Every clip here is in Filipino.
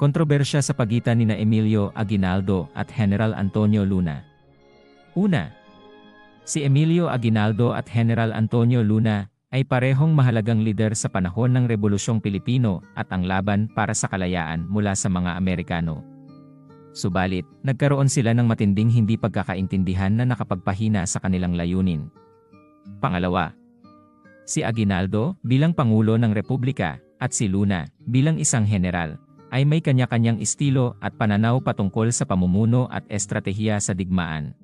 Kontrobersya sa pagitan ni na Emilio Aguinaldo at General Antonio Luna. Una, si Emilio Aguinaldo at General Antonio Luna ay parehong mahalagang lider sa panahon ng Rebolusyong Pilipino at ang laban para sa kalayaan mula sa mga Amerikano. Subalit, nagkaroon sila ng matinding hindi pagkakaintindihan na nakapagpahina sa kanilang layunin. Pangalawa, si Aguinaldo bilang Pangulo ng Republika at si Luna bilang isang general ay may kanya-kanyang estilo at pananaw patungkol sa pamumuno at estratehiya sa digmaan.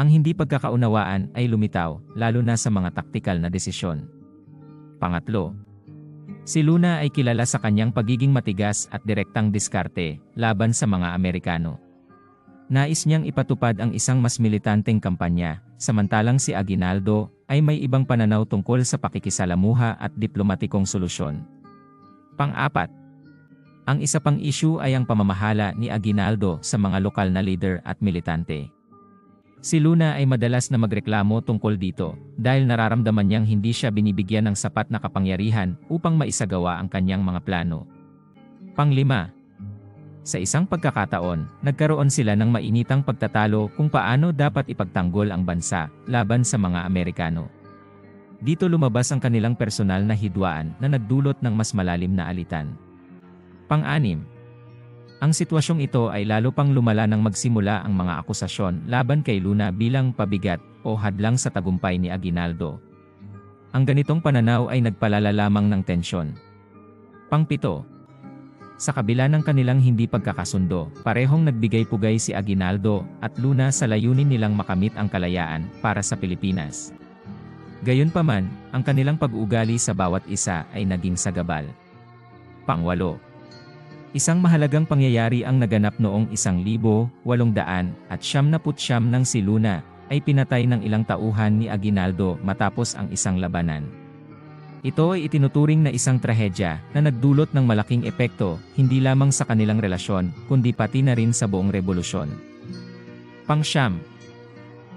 Ang hindi pagkakaunawaan ay lumitaw, lalo na sa mga taktikal na desisyon. Pangatlo, si Luna ay kilala sa kanyang pagiging matigas at direktang diskarte laban sa mga Amerikano. Nais niyang ipatupad ang isang mas militanteng kampanya, samantalang si Aguinaldo ay may ibang pananaw tungkol sa pakikisalamuha at diplomatikong solusyon. Pang-apat, ang isa pang issue ay ang pamamahala ni Aguinaldo sa mga lokal na leader at militante. Si Luna ay madalas na magreklamo tungkol dito dahil nararamdaman niyang hindi siya binibigyan ng sapat na kapangyarihan upang maisagawa ang kanyang mga plano. Panglima, sa isang pagkakataon, nagkaroon sila ng mainitang pagtatalo kung paano dapat ipagtanggol ang bansa laban sa mga Amerikano. Dito lumabas ang kanilang personal na hidwaan na nagdulot ng mas malalim na alitan. Pang-anim, ang sitwasyong ito ay lalo pang lumala nang magsimula ang mga akusasyon laban kay Luna bilang pabigat o hadlang sa tagumpay ni Aguinaldo. Ang ganitong pananaw ay nagpalala lamang ng tensyon. Pangpito, sa kabila ng kanilang hindi pagkakasundo, parehong nagbigay pugay si Aguinaldo at Luna sa layunin nilang makamit ang kalayaan para sa Pilipinas. Gayunpaman, ang kanilang pag-ugali sa bawat isa ay naging sagabal. Pangwalo, Isang mahalagang pangyayari ang naganap noong 1800 at siyam ng si Luna ay pinatay ng ilang tauhan ni Aguinaldo matapos ang isang labanan. Ito ay itinuturing na isang trahedya na nagdulot ng malaking epekto hindi lamang sa kanilang relasyon kundi pati na rin sa buong revolusyon. Pangsyam,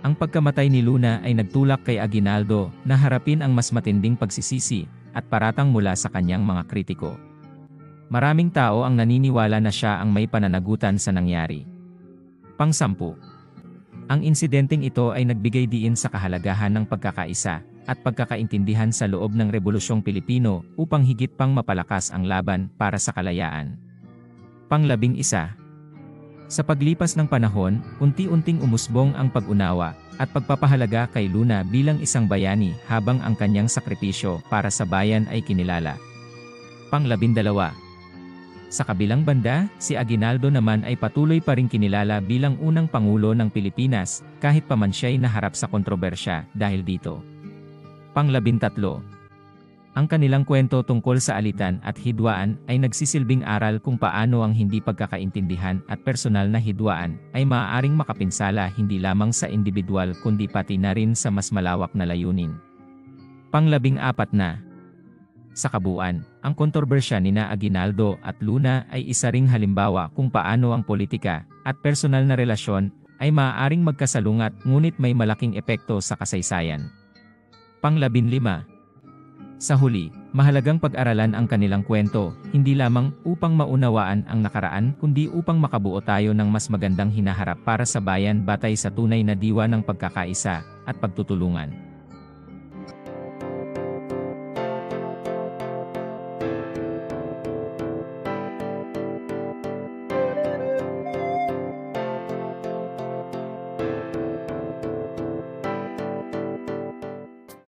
ang pagkamatay ni Luna ay nagtulak kay Aguinaldo na harapin ang mas matinding pagsisisi at paratang mula sa kanyang mga kritiko. Maraming tao ang naniniwala na siya ang may pananagutan sa nangyari. Pangsampu. Ang insidenteng ito ay nagbigay diin sa kahalagahan ng pagkakaisa at pagkakaintindihan sa loob ng Rebolusyong Pilipino upang higit pang mapalakas ang laban para sa kalayaan. Panglabing isa. Sa paglipas ng panahon, unti-unting umusbong ang pag-unawa at pagpapahalaga kay Luna bilang isang bayani habang ang kanyang sakripisyo para sa bayan ay kinilala. Panglabindalawa. Sa kabilang banda, si Aguinaldo naman ay patuloy pa rin kinilala bilang unang Pangulo ng Pilipinas, kahit pa man siya'y naharap sa kontrobersya dahil dito. Panglabintatlo. Ang kanilang kwento tungkol sa alitan at hidwaan ay nagsisilbing aral kung paano ang hindi pagkakaintindihan at personal na hidwaan ay maaaring makapinsala hindi lamang sa individual kundi pati na rin sa mas malawak na layunin. Panglabing apat na, sa kabuuan, ang kontrobersya ni na Aguinaldo at Luna ay isa ring halimbawa kung paano ang politika at personal na relasyon ay maaaring magkasalungat ngunit may malaking epekto sa kasaysayan. Panglabin lima. Sa huli, mahalagang pag-aralan ang kanilang kwento, hindi lamang upang maunawaan ang nakaraan kundi upang makabuo tayo ng mas magandang hinaharap para sa bayan batay sa tunay na diwa ng pagkakaisa at pagtutulungan.